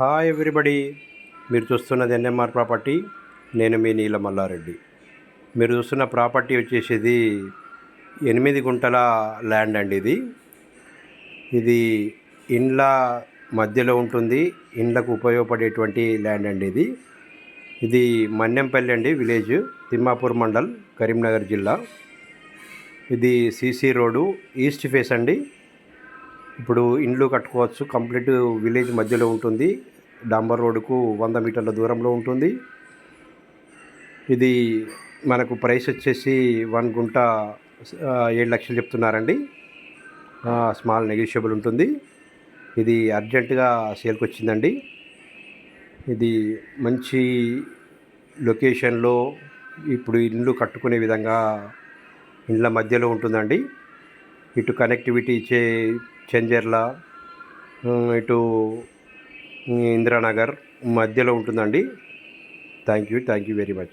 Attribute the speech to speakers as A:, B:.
A: Hi everybody మీరు చూస్తున్నది NMR property నేను మీ నీల మల్లారెడ్డి. మీరు చూస్తున్న ప్రాపర్టీ వచ్చేసి ఎనిమిది గుంటల ల్యాండ్ అండి ఇది. ఇది ఇండ్ల మధ్యలో ఉంటుంది. ఇండ్లకు ఉపయోగపడేటువంటి ల్యాండ్ అండి ఇది. ఇది మన్నెంపల్లి అండి విలేజ్ తిమ్మాపూర్ మండల్ కరీంనగర్ జిల్లా. ఇది సీసీ రోడ్డు ఈస్ట్ ఫేస్ అండి. ఇప్పుడు ఇండ్లు కట్టుకోవచ్చు. కంప్లీట్ విలేజ్ మధ్యలో ఉంటుంది. డాంబర్ రోడ్డుకు వంద మీటర్ల దూరంలో ఉంటుంది. ఇది మనకు ప్రైస్ వచ్చేసి వన్ గుంట ఏడు లక్షలు చెప్తున్నారండి. స్మాల్ నెగిషియబుల్ ఉంటుంది. ఇది అర్జెంటుగా సేల్కి వచ్చిందండి. ఇది మంచి లొకేషన్లో ఇప్పుడు ఇల్లు కట్టుకునే విధంగా ఇండ్ల మధ్యలో ఉంటుందండి. ఇటు కనెక్టివిటీ ఇచ్చే చెంజర్ల ఇటు ఇందిరానగర్ మధ్యలో ఉంటుందండి. Thank you thank you very much